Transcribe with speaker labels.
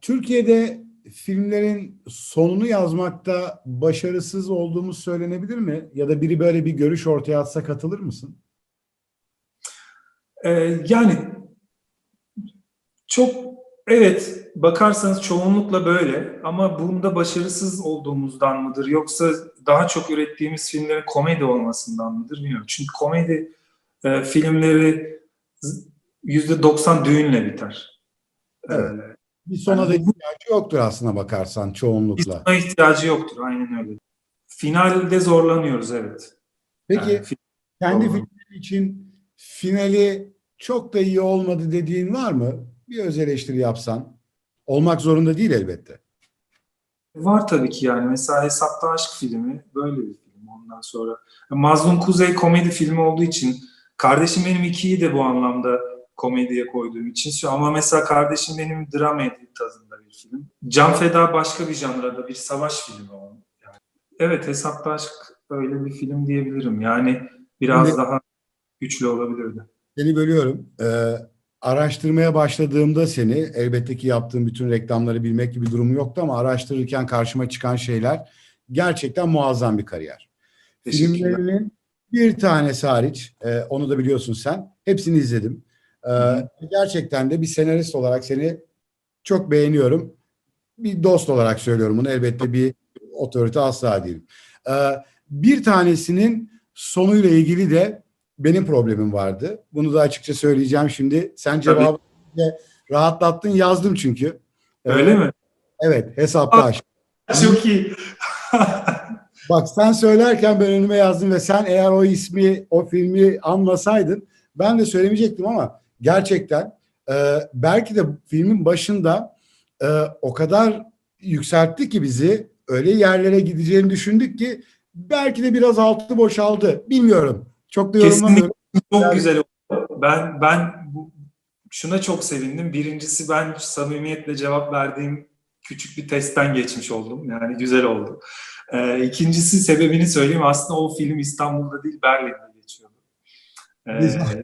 Speaker 1: Türkiye'de filmlerin sonunu yazmakta başarısız olduğumuz söylenebilir mi? Ya da biri böyle bir görüş ortaya atsa katılır mısın?
Speaker 2: Ee, yani çok evet bakarsanız çoğunlukla böyle ama bunda başarısız olduğumuzdan mıdır yoksa daha çok ürettiğimiz filmlerin komedi olmasından mıdır bilmiyorum. Çünkü komedi e, filmleri yüzde 90 düğünle biter.
Speaker 1: Evet.
Speaker 2: Ee,
Speaker 1: Bir sona da ihtiyacı yoktur aslına bakarsan
Speaker 2: bir
Speaker 1: çoğunlukla.
Speaker 2: sona ihtiyacı yoktur aynen öyle. Finalde zorlanıyoruz evet.
Speaker 1: Peki
Speaker 2: Yani
Speaker 1: kendi filmin için finali çok da iyi olmadı dediğin var mı? Bir öz eleştiri yapsan. Olmak zorunda değil elbette.
Speaker 2: Var tabii ki yani. Mesela Hesapta Aşk filmi böyle bir film ondan sonra. Mazlum Kuzey komedi filmi olduğu için Kardeşim Benim 2'yi de bu anlamda komediye koyduğum için. Şu- Ama mesela Kardeşim Benim dramedi tadında bir film. Can Feda başka bir janrada bir savaş filmi o. Yani. Evet Hesapta Aşk öyle bir film diyebilirim. Yani biraz
Speaker 1: Şimdi-
Speaker 2: daha güçlü olabilirdi.
Speaker 1: Seni bölüyorum. Ee, araştırmaya başladığımda seni elbette ki yaptığım bütün reklamları bilmek gibi durumu yoktu ama araştırırken karşıma çıkan şeyler gerçekten muazzam bir kariyer. Filmlerinin bir tanesi hariç, e, onu da biliyorsun sen, hepsini izledim. Ee, gerçekten de bir senarist olarak seni çok beğeniyorum. Bir dost olarak söylüyorum bunu. Elbette bir otorite asla değilim. Ee, bir tanesinin sonuyla ilgili de benim problemim vardı. Bunu da açıkça söyleyeceğim şimdi. Sen cevabı rahatlattın yazdım çünkü. Ee,
Speaker 2: Öyle mi?
Speaker 1: Evet hesapta aç.
Speaker 2: Çok iyi.
Speaker 1: Bak sen söylerken ben önüme yazdım ve sen eğer o ismi, o filmi anlasaydın ben de söylemeyecektim ama gerçekten e, belki de filmin başında e, o kadar yükseltti ki bizi öyle yerlere gideceğini düşündük ki belki de biraz altı boşaldı. Bilmiyorum. Çok da
Speaker 2: Kesinlikle.
Speaker 1: yorumlamıyorum.
Speaker 2: Çok
Speaker 1: Yani-
Speaker 2: güzel oldu. Ben ben bu, şuna çok sevindim. Birincisi ben samimiyetle cevap verdiğim küçük bir testten geçmiş oldum. Yani güzel oldu. Ee, ikincisi sebebini söyleyeyim. Aslında o film İstanbul'da değil Berlin'de geçiyordu. Ee.